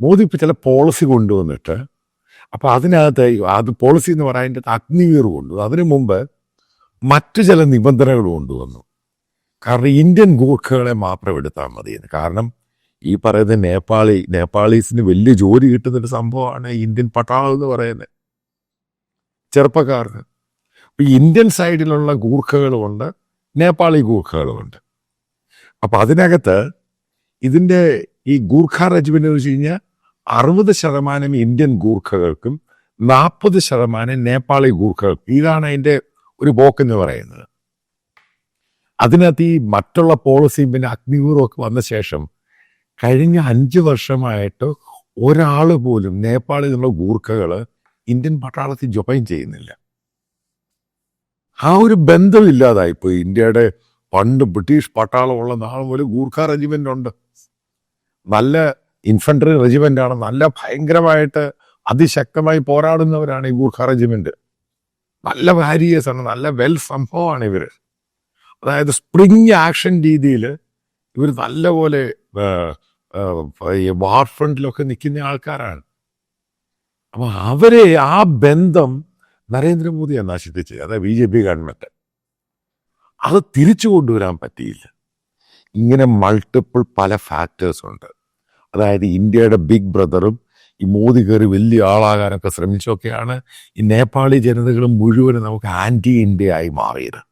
മോദി ഇപ്പോൾ ചില പോളിസി കൊണ്ടുവന്നിട്ട് അപ്പോൾ അതിനകത്ത് അത് പോളിസി എന്ന് പറയുന്നത് അഗ്നിവീർ കൊണ്ടുവന്നു. അതിനു മുമ്പ് മറ്റു ചില നിബന്ധനകൾ കൊണ്ടുവന്നു. കാരണം ഇന്ത്യൻ ഗൂർഖകളെ മാത്രം എടുത്താൽ മതിയെന്ന്. കാരണം ഈ പറയുന്ന നേപ്പാളി നേപ്പാളീസിന് വലിയ ജോലി കിട്ടുന്നൊരു സംഭവമാണ് ഇന്ത്യൻ പട്ടാളം എന്ന് പറയുന്നത്. ചെറുപ്പക്കാർക്ക്. അപ്പം ഇന്ത്യൻ സൈഡിലുള്ള ഗൂർഖകളുമുണ്ട് നേപ്പാളി ഗൂർഖകളുമുണ്ട്. അപ്പം അതിനകത്ത് ഇതിന്റെ ഈ ഗൂർഖ റെജിമെന്റ് എന്ന് വെച്ച് കഴിഞ്ഞാൽ അറുപത് ശതമാനം ഇന്ത്യൻ ഗൂർഖകൾക്കും നാൽപ്പത് ശതമാനം നേപ്പാളി ഗൂർഖകൾക്കും. ഇതാണ് അതിന്റെ ഒരു പോക്കെന്ന് പറയുന്നത്. അതിനകത്ത് ഈ മറ്റുള്ള പോളിസിയും പിന്നെ അഗ്നിവീറും ഒക്കെ വന്ന ശേഷം കഴിഞ്ഞ അഞ്ച് വർഷമായിട്ട് ഒരാൾ പോലും നേപ്പാളിൽ നിന്നുള്ള ഗൂർഖകൾ ഇന്ത്യൻ പട്ടാളത്തിൽ ജോയിൻ ചെയ്യുന്നില്ല. ആ ഒരു ബന്ധം ബന്ധമില്ലാതായിപ്പോയി ഇന്ത്യയുടെ പണ്ട് ബ്രിട്ടീഷ് പട്ടാളമുള്ള നാൾ മുതൽ ഗൂർഖ റെജിമെന്റ് ഉണ്ട്. നല്ല ഇൻഫൻട്രി റെജിമെന്റ് ആണ്. നല്ല ഭയങ്കരമായിട്ട് അതിശക്തമായി പോരാടുന്നവരാണ് ഈ ഗൂർഖ റെജിമെന്റ് നല്ല വാരിയേഴ്സ് ആണ്. നല്ല വെൽ സംഭവമാണ് ഇവർ. അതായത് സ്പ്രിങ് ആക്ഷൻ രീതിയിൽ ഇവർ നല്ലപോലെ ഈ വാർ ഫ്രണ്ടിലൊക്കെ നിൽക്കുന്ന ആൾക്കാരാണ്. അപ്പൊ അവരെ ആ ബന്ധം നരേന്ദ്രമോദിയാണ് നശിപ്പിച്ചത് അതായത് ബി ജെ പി ഗവൺമെന്റ് അത് തിരിച്ചു കൊണ്ടുവരാൻ പറ്റിയില്ല. ഇങ്ങനെ മൾട്ടിപ്പിൾ പല ഫാക്ടേഴ്സ് ഉണ്ട്. അതായത് ഇന്ത്യയുടെ ബിഗ് ബ്രദറും ഈ മോദി കയറി വലിയ ആളാകാനൊക്കെ ശ്രമിച്ചൊക്കെയാണ് ഈ നേപ്പാളി ജനതകളും മുഴുവനും നമുക്ക് ആന്റി ഇന്ത്യ ആയി മാറിയത്.